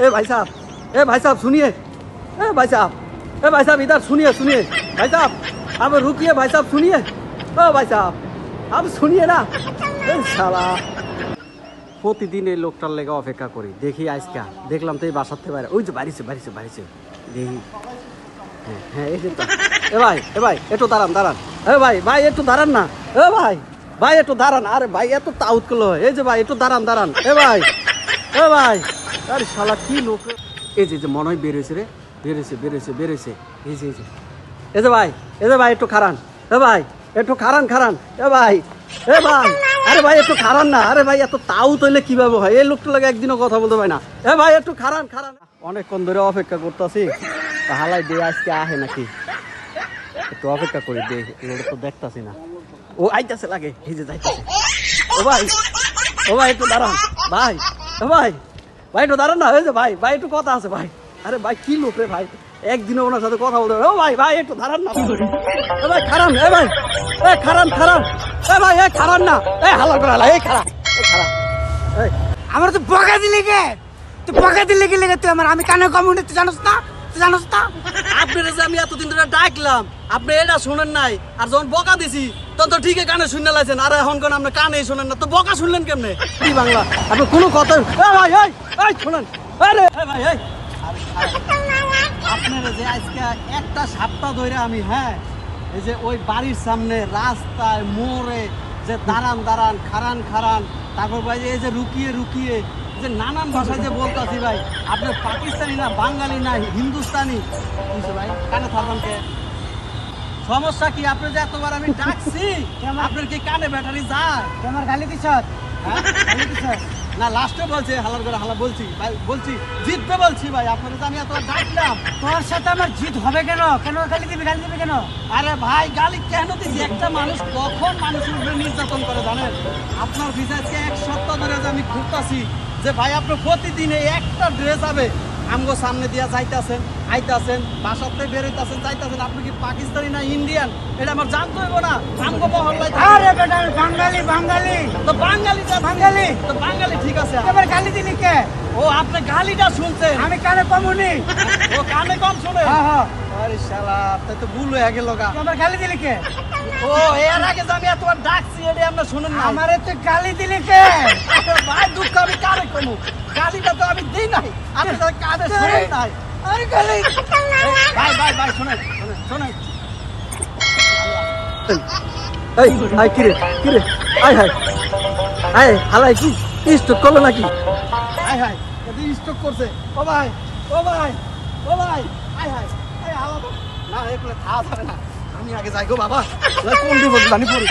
ए भाई साहब ए भाई साहब सुनिए ए भाई साहब ए भाई साहब इधर सुनिए सुनिए भाई साहब अब रुकिए भाई साहब सुनिए ओ भाई साहब अब सुनिए ना ए শালা প্রতিদিন এই লোকটার লেগে অপেক্ষা করি দেখি আজকে দেখলাম তো এই বাসাতে বাইরে ওই যে বাড়িছে বাড়িছে বাড়িছে দেখি হ্যাঁ, হ্যাঁ এই যে তো। এ ভাই এ ভাই একটু দাঁড়ান দাঁড়ান এ ভাই ভাই একটু দাঁড়ান না এ ভাই ভাই একটু দাঁড়ান আরে ভাই এত তাউত করলো এই যে ভাই একটু দাঁড়ান দাঁড়ান এ ভাই এ ভাই আরে শালা, কি লোক? এই যে মনে হয় বেরোয়েছে রে। বেরোয়েছে বেরোয়েছে বেরোয়েছে এই যে এই যে। এই যে ভাই, এই যে ভাই, একটু খারান এ ভাই, একটু খারান খারান এ ভাই এ ভাই। আরে ভাই, একটু খারান না। আরে ভাই, এত তাও তৈলে কীভাবে হয়? এই লোকটার লাগে একদিনও কথা বলতে পারি না। এ ভাই, একটু খারান খারান অনেকক্ষণ ধরে অপেক্ষা করতেছি। হালাই দিয়ে আজকে আহে নাকি? একটু অপেক্ষা করি, দে। এগুলো তো দেখতাছি না। ও আইতাছে লাগে। যে যাইতাছে। ও ভাই ও ভাই, একটু দাঁড়ান। ভাই, ও ভাই। ভাই, একটু দাঁড়ান না হয়েছে ভাই ভাই, একটু কথা আছে, ভাই। আরে ভাই, কি লোক রে ভাই? একদিনও ওনার সাথে কথা বলতে। ও ভাই ভাই, একটু দাঁড়ান না, ভাই। খারান, এ ভাই, এ খারান ভাই, এ না। এ হালা করে হালা এ খারান আমার তো বকা দিলি কে? তুই বকা দিলি লেগে তুই আমার? আমি কানে কমিউনিটি জানোস না? তুই জানোস না আপনার যে আমি এতদিন ধরে ডাকলাম, আপনি এটা শুনেন নাই, আর যখন বকা দিছি, তখন তো ঠিকই কানে শুনে লাইছেন। আর এখন কোন আপনি কানে শুনেন না? তো বকা শুনলেন কেমনে? কি বাংলা? আপনি কোনো কথা ভাই, এই এই শুনেন। আরে ভাই, এই। আপনার যে আজকে একটা সপ্তাহ ধরে আমি হ্যাঁ এই যে ওই বাড়ির সামনে রাস্তায় মোড়ে যে দাঁড়ান দাঁড়ান খারান খারান তারপর ভাই এই যে রুকিয়ে রুকিয়ে যে নানান ভাষায় যে বলতাছি ভাই আপনি পাকিস্তানি না বাঙালি না হিন্দুস্তানি। বুঝছ ভাই? কানে থাকবেন কে? সমস্যা কি? আপনি যে এতবার আমি ডাকছি? আপনার কি কানে ব্যাটারি যায়? তুই আমার গালি দিছ? হ্যাঁ? গালি না লাস্টে বলছে হালার করে হালা বলছি। ভাই বলছি জিতবে বলছি ভাই আপনাকে তো আমি এত ডাকলাম। তোর সাথে আমার জিত হবে কেন? কেন গালি দিবি? গালি দিবি কেন? আরে ভাই গালি কেন দিছি একটা মানুষ কখন মানুষের উপরে নির্যাতন করে জানেন? আপনার ভিসাজকে এক সপ্তাহ ধরে যে আমি ঘুরতাছি যে ভাই আপনি প্রতিদিন এই একটা ড্রেস হবে আমগো সামনে দিয়া যাইতাছেন আইতাছেন বাসাতে বেরোইতাছেন যাইতাছেন। আপনি কি পাকিস্তানি না ইন্ডিয়ান? এটা আমার জানতে হইব না। আমগো মহল্লায়। আরে বেটা বাঙালি বাঙালি। তো বাঙালি যা- বাঙালি। তো বাঙালি ঠিক আছে। এবার গালি দিলি কে? ও আপনি গালিটা শুনছেন। আমি কানে কমুনি। ও কানে কম শুনে। হ্যাঁ হ্যাঁ। আরে শালা তাই তো ভুল হয়ে গেল গা। আমার গালি দিলি কে? ও এর আগে যে আমি এতবার ডাকছি এটা আমরা শুনেন না আমারে তুই গালি দিলি কে? ভাই দুঃখ আমি কারে কমু গালিটা তো আমি দিই নাই। আপনি তো কানে শুনেন নাই। আরে গালি। ভাই ভাই ভাই শুনেন শুনেন শুনেন। এই আই কিরে কিরে আই হাই আই হালাই কি? স্টক করল নাকি? আই হাই এদি স্টক করছে। ও ভাই ও ভাই ও ভাই আই হাই এই হালা তো না এগুলো খাওয়া যাবে না। আমি আগে যাই গো বাবা। কোন দিব জানি পড়ি।